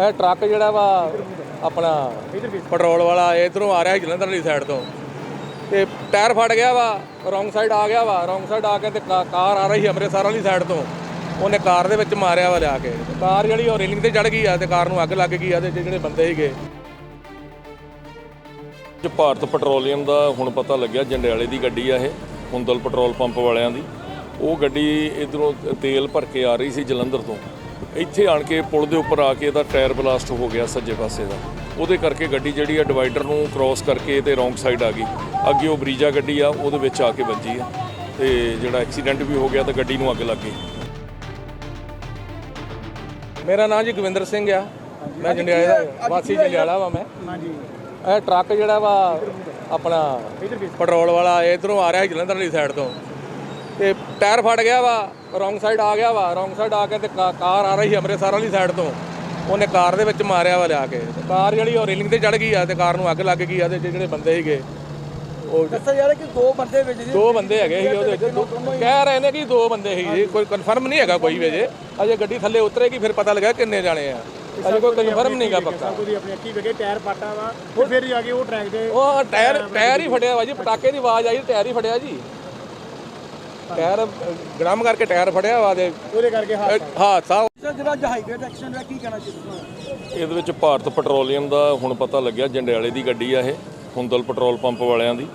ਇਹ ਟਰੱਕ ਜਿਹੜਾ ਵਾ ਆਪਣਾ ਪੈਟਰੋਲ ਵਾਲਾ ਇਧਰੋਂ ਆ ਰਿਹਾ ਜਲੰਧਰ ਵਾਲੀ ਸਾਈਡ ਤੋਂ। ਤੇ ਟਾਇਰ ਫਟ ਗਿਆ ਵਾ ਰੋਂਗ ਸਾਈਡ ਆ ਗਿਆ ਵਾ ਰੋਂਗ ਸਾਈਡ ਆ ਕੇ ਤੇ ਕਾ- ਕਾਰ ਆ ਰਹੀ ਸੀ ਅੰਮ੍ਰਿਤਸਰ ਵਾਲੀ ਸਾਈਡ ਤੋਂ। ਉਹਨੇ ਕਾਰ ਦੇ ਵਿੱਚ ਮਾਰਿਆ ਵਾ ਲਿਆ ਕੇ। ਕਾਰ ਜਿਹੜੀ ਉਹ ਰੇਲਿੰਗ ਤੇ ਚੜ ਗਈ ਆ ਤੇ ਕਾਰ ਨੂੰ ਅੱਗ ਲੱਗ ਗਈ ਆ ਤੇ ਜਿਹੜੇ ਬੰਦੇ ਸੀਗੇ। ਚ ਭਾਰਤ ਪੈਟਰੋਲੀਅਮ ਦਾ ਹੁਣ ਪਤਾ ਲੱਗਿਆ, ਜੰਡਿਆਲੇ ਦੀ ਗੱਡੀ ਆ ਇਹ, ਹੁੰਦਲ ਪੈਟਰੋਲ ਪੰਪ ਵਾਲਿਆਂ ਦੀ। ਉਹ ਗੱਡੀ ਇਧਰੋਂ ਤੇਲ ਭਰ ਕੇ ਆ ਰਹੀ ਸੀ ਜਲੰਧਰ ਤੋਂ। ਇੱਥੇ ਆਣ ਕੇ ਪੁਲ ਦੇ ਉੱਪਰ ਆ ਕੇ ਇਹਦਾ ਟਾਇਰ ਬਲਾਸਟ ਹੋ ਗਿਆ ਸੱਜੇ ਪਾਸੇ ਦਾ। ਉਹਦੇ ਕਰਕੇ ਗੱਡੀ ਜਿਹੜੀ ਆ ਡਿਵਾਈਡਰ ਨੂੰ ਕ੍ਰਾਸ ਕਰਕੇ ਤੇ ਰੋਂਗ ਸਾਈਡ ਆ ਗਈ। ਅੱਗੇ ਉਹ ਬਰੀਜਾ ਗੱਡੀ ਆ ਉਹਦੇ ਵਿੱਚ ਆ ਕੇ ਵੱਜੀ ਆ। ਤੇ ਜਿਹੜਾ ਐਕਸੀਡੈਂਟ ਵੀ ਹੋ ਗਿਆ ਤੇ ਗੱਡੀ ਨੂੰ ਅੱਗ ਲੱਗ ਗਈ। ਮੇਰਾ ਨਾਮ ਜੀ ਗਵਿੰਦਰ ਸਿੰਘ ਆ। ਮੈਂ ਜੰਡਿਆਲੇ ਦਾ ਵਾਸੀ ਜੰਡਿਆਲਾ ਵਾ ਮੈਂ। ਹਾਂਜੀ। ਇਹ ਟਰੱਕ ਜਿਹੜਾ ਵਾ ਆਪਣਾ ਪੈਟਰੋਲ ਵਾਲਾ ਇਧਰੋਂ ਆ ਰਿਹਾ ਜਲੰਧਰ ਵਾਲੀ ਸਾਈਡ ਤੋਂ। ਤੇ ਟਾਇਰ ਫਟ ਗਿਆ ਵਾ ਰੋਂਗ ਸਾਈਡ ਆ ਗਿਆ ਵਾ ਰੋਂਗ ਸਾਈਡ ਆ ਕੇ ਤੇ ਕਾ- ਕਾਰ ਆ ਰਹੀ ਸੀ ਅੰਮ੍ਰਿਤਸਰ ਵਾਲੀ ਸਾਈਡ ਤੋਂ। ਉਹਨੇ ਕਾਰ ਦੇ ਵਿੱਚ ਮਾਰਿਆ ਵਾ ਲਿਆ ਕੇ। ਤੇ ਕਾਰ ਜਿਹੜੀ ਉਹ ਰੇਲਿੰਗ ਤੇ ਚੜ ਗਈ ਆ ਤੇ ਕਾਰ ਨੂੰ ਅੱਗ ਲੱਗ ਗਈ ਆ ਤੇ ਜਿਹੜੇ ਬੰਦੇ ਸੀਗੇ ਉਹ ਦੱਸਿਆ ਜਾ ਰਿਹਾ ਕਿ ਦੋ ਬੰਦੇ ਵਿੱਚ ਜੀ ਦੋ ਬੰਦੇ ਹੈਗੇ ਸੀ ਉਹਦੇ ਵਿੱਚ। ਦੋ- ਕਹਿ ਰਹੇ ਨੇ ਕਿ ਦੋ ਬੰਦੇ ਸੀ ਜੀ। ਕੋਈ ਕਨਫਰਮ ਨਹੀਂ ਹੈਗਾ ਕੋਈ ਵੀ ਅਜੇ। ਅਜੇ ਗੱਡੀ ਥੱਲੇ ਉਤਰੇਗੀ ਫਿਰ ਪਤਾ ਲੱਗਾ ਕਿੰਨੇ ਜਾਣੇ ਆ। ਅਜੇ ਕੋਈ ਕਨਫਰਮ ਨਹੀਂਗਾ ਪੱਕਾ। ਤੁਸੀਂ ਆਪਣੀ ਅੱਖੀ ਵੇਖੇ ਟਾਇਰ ਪਾਟਾ ਵਾ। ਤੇ ਫਿਰ ਜਾ ਕੇ ਉਹ ਟਰੈਕ ਦੇ ਉਹ ਟਾਇਰ ਟਾਇਰ ਹੀ ਫਟਿਆ ਵਾ ਜੀ। ਪਟਾਕੇ ਦੀ ਆਵਾਜ਼ ਆਈ ਟਾਇਰ ਹੀ ਫਟਿਆ ਜੀ। ਟਾਇਰ ਗ੍ਰਾਮ ਕਰਕੇ ਟਾਇਰ ਫਟਿਆ ਵਾ ਤੇ ਉਹਦੇ ਕਰਕੇ ਹਾਦਸਾ। ਜਿਹੜਾ ਹਾਈਵੇ ਦਾ ਐਕਸੀਡੈਂਟ ਹੋਇਆ ਕੀ ਕਹਿਣਾ ਚਾਹੁੰਦੇ ਇਹਦੇ ਵਿੱਚ ਭਾਰਤ ਪੈਟਰੋਲੀਅਮ ਦਾ ਹੁਣ ਪਤਾ ਲੱਗਿਆ ਜੰਡਿਆਲੇ ਦੀ ਗੱਡੀ ਆ ਇਹ ਹੁੰਦਲ ਪੈਟਰੋਲ ਪੰਪ ਵਾਲਿਆਂ ਦੀ।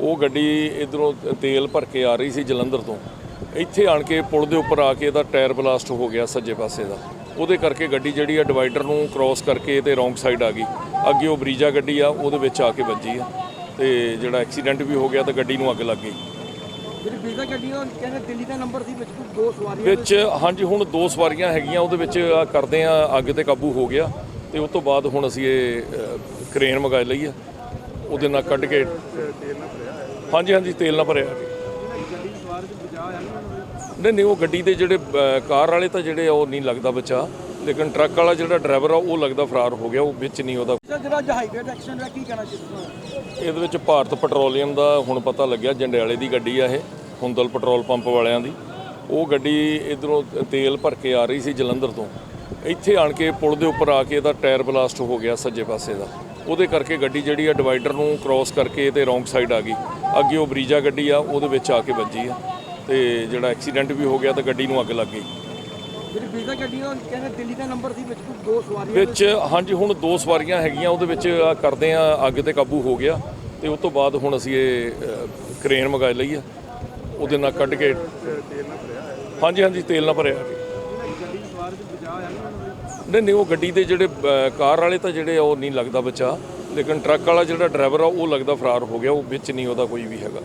ਉਹ ਗੱਡੀ ਇਧਰੋਂ ਤੇਲ ਭਰ ਕੇ ਆ ਰਹੀ ਸੀ ਜਲੰਧਰ ਤੋਂ। ਇੱਥੇ ਆਣ ਕੇ ਪੁਲ ਦੇ ਉੱਪਰ ਆ ਕੇ ਇਹਦਾ ਟਾਇਰ ਬਲਾਸਟ ਹੋ ਗਿਆ ਸੱਜੇ ਪਾਸੇ ਦਾ। ਉਹਦੇ ਕਰਕੇ ਗੱਡੀ ਜਿਹੜੀ ਆ ਡਿਵਾਈਡਰ ਨੂੰ ਕ੍ਰਾਸ ਕਰਕੇ ਤੇ ਰੋਂਗ ਸਾਈਡ ਆ ਗਈ। ਅੱਗੇ ਉਹ ਬਰੀਜਾ ਗੱਡੀ ਆ ਉਹਦੇ ਵਿੱਚ ਆ ਕੇ ਵੱਜੀ ਆ। ਤੇ ਜਿਹੜਾ ਐਕਸੀਡੈਂਟ ਵੀ ਹੋ ਗਿਆ ਤੇ ਗੱਡੀ ਨੂੰ ਅੱਗ ਲੱਗ ਗਈ। ਜਿਹੜੀ ਵੀਜ਼ਾ ਗੱਡੀ ਉਹ ਕਹਿੰਦੇ ਦਿੱਲੀ ਦਾ ਨੰਬਰ ਸੀ ਵਿੱਚ ਕੁਝ ਦੋ ਸਵਾਰੀਆਂ ਵਿੱਚ ਹਾਂਜੀ ਹੁਣ ਦੋ ਸਵਾਰੀਆਂ ਹੈਗੀਆਂ ਉਹਦੇ ਵਿੱਚ ਕਰਦੇ ਆ ਅੱਗ ਤੇ ਕਾਬੂ ਹੋ ਗਿਆ ਤੇ ਉਸ ਤੋਂ ਬਾਅਦ ਹੁਣ ਅਸੀਂ ਇਹ ਅ, ਕਰੇਨ ਮੰਗਾ ਲਈ ਆ। ਉਹਦੇ ਨਾਲ ਕੱਢ ਕੇ ਹਾਂਜੀ ਹਾਂਜੀ ਤੇਲ ਨਾਲ ਭਰਿਆ। ਗੱਡੀ ਸਵਾਰ ਚ ਬਚਾ ਆ ਨਹੀਂ ਨਹੀਂ ਉਹ ਗੱਡੀ ਦੇ ਜਿਹੜੇ ਅ, ਕਾਰ ਵਾਲੇ ਤਾਂ ਜਿਹੜੇ ਆ ਉਹ ਨਹੀਂ ਲੱਗਦਾ ਬਚਾ। ਲੇਕਿਨ ਟਰੱਕ ਵਾਲਾ ਜਿਹੜਾ ਡਰਾਈਵਰ ਆ ਉਹ ਲੱਗਦਾ ਫਰਾਰ ਹੋ ਗਿਆ ਉਹ ਵਿੱਚ ਨਹੀਂ ਉਹਦਾ। ਸਰ ਜਿਹੜਾ ਹਾਈਵੇ ਦਾ ਐਕਸੀਡੈਂਟ ਹੋਇਆ ਕੀ ਕਹਿਣਾ ਚਾਹੁੰਦੇ ਇਹਦੇ ਵਿੱਚ ਭਾਰਤ ਪੈਟਰੋਲੀਅਮ ਦਾ ਹੁਣ ਪਤਾ ਲੱਗਿਆ ਜੰਡਿਆਲੇ ਦੀ ਗੱਡੀ ਆ ਇਹ। ਹੁੰਦਲ ਪੈਟਰੋਲ ਪੰਪ ਵਾਲਿਆਂ ਦੀ ਉਹ ਗੱਡੀ ਇਧਰੋਂ ਤੇਲ ਭਰ ਕੇ ਆ ਰਹੀ ਸੀ ਜਲੰਧਰ ਤੋਂ। ਇੱਥੇ ਆਣ ਕੇ ਪੁਲ ਦੇ ਉੱਪਰ ਆ ਕੇ ਇਹਦਾ ਟਾਇਰ ਬਲਾਸਟ ਹੋ ਗਿਆ ਸੱਜੇ ਪਾਸੇ ਦਾ। ਉਹਦੇ ਕਰਕੇ ਗੱਡੀ ਜਿਹੜੀ ਆ ਡਿਵਾਈਡਰ ਨੂੰ ਕ੍ਰਾਸ ਕਰਕੇ ਤੇ ਰੋਂਗ ਸਾਈਡ ਆ ਗਈ। ਅੱਗੇ ਉਹ ਬਰੀਜਾ ਗੱਡੀ ਆ ਉਹਦੇ ਵਿੱਚ ਆ ਕੇ ਵੱਜੀ ਆ। ਤੇ ਜਿਹੜਾ ਐਕਸੀਡੈਂਟ ਵੀ ਹੋ ਗਿਆ ਤੇ ਗੱਡੀ ਨੂੰ ਅੱਗ ਲੱਗ ਗਈ। ਜਿਹੜੀ ਵੀਜ਼ਾ ਗੱਡੀ ਉਹ ਕਹਿੰਦੇ ਦਿੱਲੀ ਦਾ ਨੰਬਰ ਸੀ ਵਿੱਚ ਦੋ ਸਵਾਰੀਆਂ ਵਿੱਚ ਹਾਂਜੀ ਹੁਣ ਦੋ ਸਵਾਰੀਆਂ ਹੈਗੀਆਂ ਉਹਦੇ ਵਿੱਚ ਆ ਕਰਦੇ ਆ ਅੱਗ ਤੇ ਕਾਬੂ ਹੋ ਗਿਆ। ਤੇ ਉਸ ਤੋਂ ਬਾਅਦ ਹੁਣ ਅਸੀਂ ਇਹ ਕਰੇਨ ਮੰਗਾ ਲਈ ਆ। ਉਹਦੇ ਨਾਲ ਕੱਢ ਕੇ ਹਾਂਜੀ ਹਾਂਜੀ, ਤੇਲ ਨਾਲ ਭਰਿਆ ਗੱਡੀ ਨਹੀਂ ਨਹੀਂ, ਉਹ ਗੱਡੀ ਦੇ ਜਿਹੜੇ ਕਾਰ ਵਾਲੇ ਤਾਂ ਜਿਹੜੇ ਆ, ਉਹ ਨਹੀਂ ਲੱਗਦਾ ਬਚਾ। ਲੇਕਿਨ ਟਰੱਕ ਵਾਲਾ ਜਿਹੜਾ ਡਰਾਈਵਰ ਆ, ਉਹ ਲੱਗਦਾ ਫਰਾਰ ਹੋ ਗਿਆ, ਉਹ ਵਿੱਚ ਨਹੀਂ ਉਹਦਾ ਕੋਈ ਵੀ ਹੈਗਾ।